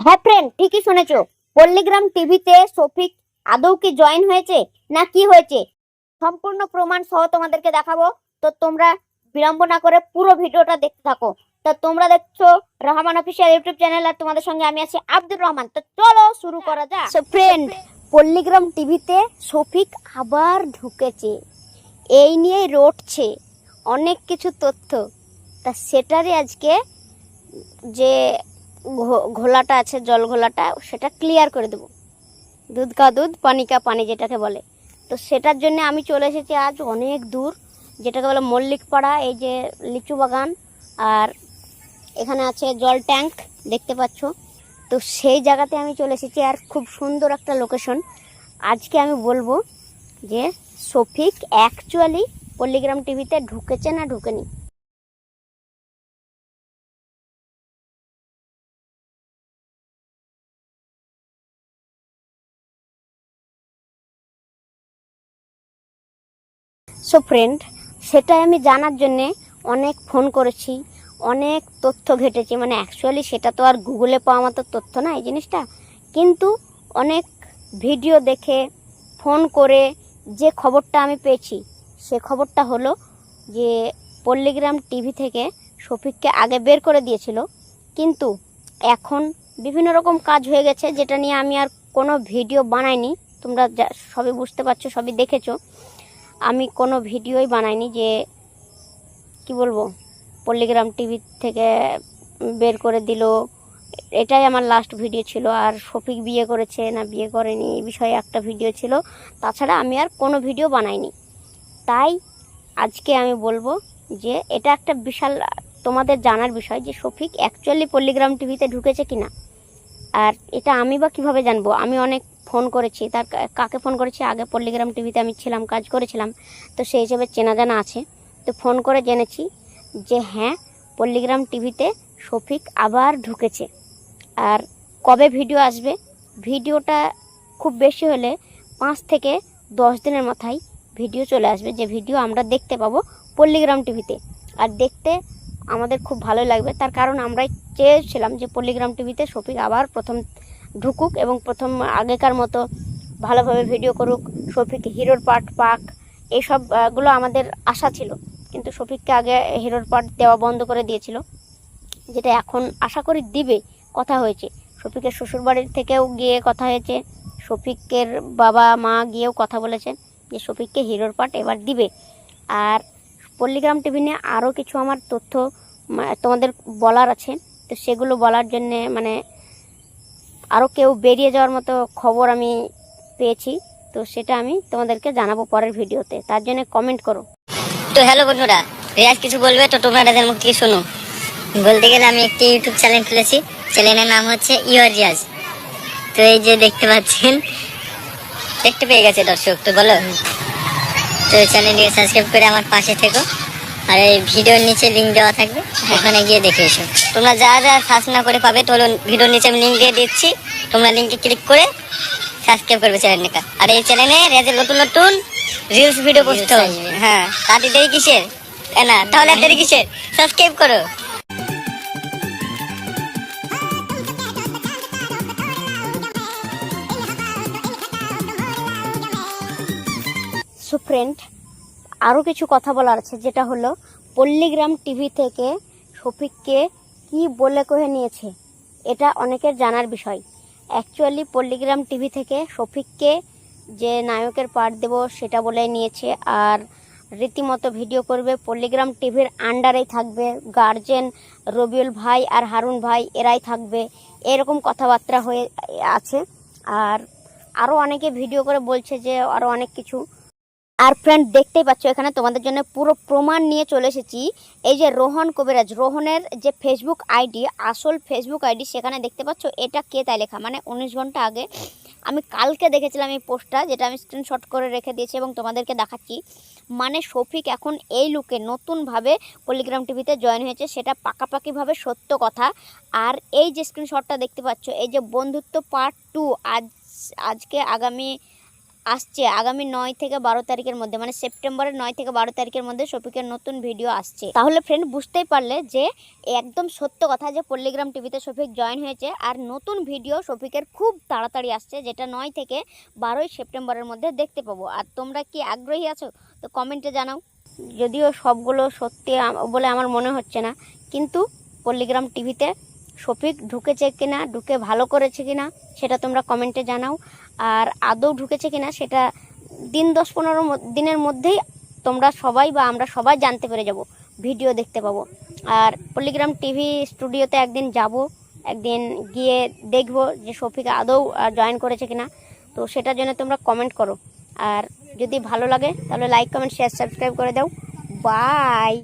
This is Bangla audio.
হ্যাঁ ফ্রেন্ড ঠিকই শুনেছো। পল্লীগ্রাম টিভিতে শফিক আদৌ কি জয়েন হয়েছে না কি হয়েছে? সম্পূর্ণ প্রমাণ সহ তোমাদেরকে দেখাবো। তো তোমরা বিলম্ব না করে পুরো ভিডিওটা দেখতে থাকো। তো তোমরা দেখছ রহমান অফিসিয়াল ইউটিউব চ্যানেল আর তোমাদের সঙ্গে আমি আছি আব্দুর রহমান। তো চলো শুরু করা যাক। সো ফ্রেন্ড পল্লীগ্রাম টিভিতে শফিক আবার ঢুকেছে। এই নিয়ে রটছে অনেক কিছু তথ্য। তা সেটারই আজকে যে ঘোলাটা আছে, জল ঘোলাটা, সেটা ক্লিয়ার করে দেবো। দুধ কা দুধ, পানি কা পানি যেটাকে বলে। তো সেটার জন্য আমি চলে এসেছি আজ অনেক দূর, যেটাকে বলে মল্লিকপাড়া, এই যে লিচু বাগান। আর এখানে আছে জল ট্যাঙ্ক, দেখতে পাচ্ছ। তো সেই জায়গাতে আমি চলে এসেছি, আর খুব সুন্দর একটা লোকেশন আজকে আমি বলব যে শফিক অ্যাকচুয়ালি পল্লিগ্রাম টিভিতে ঢুকেছে না ঢুকেনি? সো ফ্রেন্ড সেটাই আমি জানার জন্যে অনেক ফোন করেছি, অনেক তথ্য ঘেটেছি। মানে অ্যাকচুয়ালি সেটা তো আর গুগলে পাওয়া মতো তথ্য না এই জিনিসটা। কিন্তু অনেক ভিডিও দেখে ফোন করে যে খবরটা আমি পেয়েছি, সে খবরটা হলো যে পল্লীগ্রাম টিভি থেকে শফিককে আগে বের করে দিয়েছিল। কিন্তু এখন বিভিন্ন রকম কাজ হয়ে গেছে, যেটা নিয়ে আমি আর কোনো ভিডিও বানাইনি। তোমরা সবই বুঝতে পারছ, সবই দেখেছ। আমি কোনো ভিডিওই বানাইনি যে, কি বলব, পল্লীগ্রাম টিভি থেকে বের করে দিল। এটাই আমার লাস্ট ভিডিও ছিল। আর শফিক বিয়ে করেছে না বিয়ে করেনি, এই বিষয়ে একটা ভিডিও ছিল। তাছাড়া আমি আর কোনো ভিডিও বানাইনি। তাই আজকে আমি বলব যে, এটা একটা বিশাল, তোমাদের জানার বিষয় যে, শফিক অ্যাকচুয়ালি পল্লীগ্রাম টিভিতে ঢুকেছে কিনা। আর এটা আমি বা কীভাবে জানব? আমি অনেক ফোন করেছি, তার কাকে ফোন করেছি? আগে পল্লীগ্রাম টিভিতে আমি ছিলাম, কাজ করেছিলাম। তো সেই হিসেবে চেনা জানা আছে। তো ফোন করে জেনেছি যে হ্যাঁ পল্লীগ্রাম টিভিতে শফিক আবার ঢুকেছে। আর কবে ভিডিও আসবে? ভিডিওটা খুব বেশি হলে পাঁচ থেকে দশ দিনের মাথায় ভিডিও চলে আসবে, যে ভিডিও আমরা দেখতে পাবো পল্লীগ্রাম টিভিতে। আর দেখতে আমাদের খুব ভালো লাগবে। তার কারণ আমরাই চেয়েছিলাম যে পল্লীগ্রাম টিভিতে শফিক আবার প্রথম ঢুকুক এবং প্রথম আগেকার মতো ভালোভাবে ভিডিও করুক। শফিক হিরোর পার্ট পাক। এইসবগুলো আমাদের আশা ছিল। কিন্তু শফিককে আগে হিরোর পার্ট দেওয়া বন্ধ করে দিয়েছিল, যেটা এখন আশা করি দিবে। কথা হয়েছে। শফিকের শ্বশুরবাড়ির থেকেও গিয়ে কথা হয়েছে। শফিকের বাবা, মা গিয়েও কথা বলেছেন যে শফিককে হিরোর পার্ট এবার দিবে। আর পল্লীগ্রাম টিভি নিয়ে আরও কিছু আমার তথ্য তোমাদের বলার আছে। তো সেগুলো বলার জন্যে মানে আরও কেউ বেরিয়ে যাওয়ার মতো খবর আমি পেয়েছি, তো সেটা আমি তোমাদেরকে জানাব পরের ভিডিওতে। তার জন্য কমেন্ট করো। তো হ্যালো বন্ধুরা, রিয়াজ কিছু বলবে? তো তোমরা তাদের মুখ থেকে শোনো বলতে গেলে আমি একটি ইউটিউব চ্যানেল খুলেছি চ্যানেলের নাম হচ্ছে ইউর রিয়াজ। তো এই যে দেখতে পাচ্ছেন, দেখতে পেয়ে গেছে দর্শক, তো বলো। তো চ্যানেলটিকে সাবস্ক্রাইব করে আমার পাশে থেকো। আর এই ভিডিওর নিচে লিঙ্ক দেওয়া থাকবে ওখানে গিয়ে দেখে এসো। তোমরা যা যা সার্চ না করে পাবে তো ভিডিওর নিচে আমি লিঙ্ক দিয়ে দিচ্ছি। তোমরা লিঙ্কে ক্লিক করে সাবস্ক্রাইব করবে চ্যানেলটা আর এই চ্যানেলে রেজের নতুন নতুন রিলস ভিডিও পোস্ট হ্যাঁ তাতে দেরি কিসের? এ না তাহলে দেরি কিসের? সাবস্ক্রাইব করো। সো ফ্রেন্ড আরও কিছু কথা বলার আছে, যেটা হলো পল্লীগ্রাম টিভি থেকে শফিককে কি বলে কহে নিয়েছে, এটা অনেকের জানার বিষয়। অ্যাকচুয়ালি পল্লীগ্রাম টিভি থেকে শফিককে যে নায়কের পার্ট দেব সেটা বলে নিয়েছে, আর রীতিমতো ভিডিও করবে পল্লীগ্রাম টিভির আন্ডারেই থাকবে গার্জেন রবিউল ভাই আর হারুন ভাই এরাই থাকবে, এরকম কথাবার্তা হয়ে আছে। আর আরও অনেকে ভিডিও করে বলছে যে আরও অনেক কিছু আর ফ্রেন্ড দেখতেই পাচ্ছ এখানে তোমাদের জন্য পুরো প্রমাণ নিয়ে চলে এসেছি। এই যে রোহন কবিরাজ, রোহনের যে ফেসবুক আইডি আসল ফেসবুক আইডি সেখানে দেখতে পাচ্ছ এটা কে তাই লেখা? মানে উনিশ ঘণ্টা আগে আমি কালকে দেখেছিলাম এই পোস্টটা, যেটা আমি স্ক্রিনশট করে রেখে দিয়েছি এবং তোমাদেরকে দেখাচ্ছি। মানে শফিক এখন এই লুকে নতুনভাবে পলিগ্রাম টিভিতে জয়েন হয়েছে, সেটা পাকাপাকিভাবে সত্য কথা। আর এই যে স্ক্রিনশটটা দেখতে পাচ্ছ, এই যে বন্ধুত্ব পার্ট টু আজ, আজকে আগামী আসছে আগামী নয় থেকে বারো তারিখের মধ্যে মানে সেপ্টেম্বরের নয় থেকে বারো তারিখের মধ্যে শফিকের নতুন ভিডিও আসছে। তাহলে ফ্রেন্ড বুঝতেই পারলে যে একদম সত্য কথা যে পল্লিগ্রাম টিভিতে শফিক জয়েন হয়েছে আর নতুন ভিডিও শফিকের খুব তাড়াতাড়ি আসছে, যেটা নয় থেকে বারোই সেপ্টেম্বরের মধ্যে দেখতে পাবো। আর তোমরা কি আগ্রহী আছো? তো কমেন্টে জানাও। যদিও সবগুলো সত্যি বলে আমার মনে হচ্ছে না, কিন্তু পল্লিগ্রাম টিভিতে শফিক ঢুকেছে কিনা, ঢুকে ভালো করেছে কিনা, সেটা তোমরা কমেন্টে জানাও। আর আদৌ ঢুকেছে কিনা সেটা দিন দশ পনেরো দিনের মধ্যেই তোমরা সবাই বা আমরা সবাই জানতে পেরে যাব, ভিডিও দেখতে পাবো। আর পল্লিগ্রাম টিভি স্টুডিওতে একদিন যাব, একদিন গিয়ে দেখব যে শফিক আদৌ জয়েন করেছে কিনা। তো সেটার জন্য তোমরা কমেন্ট করো। আর যদি ভালো লাগে তাহলে লাইক কমেন্ট শেয়ার সাবস্ক্রাইব করে দাও। বাই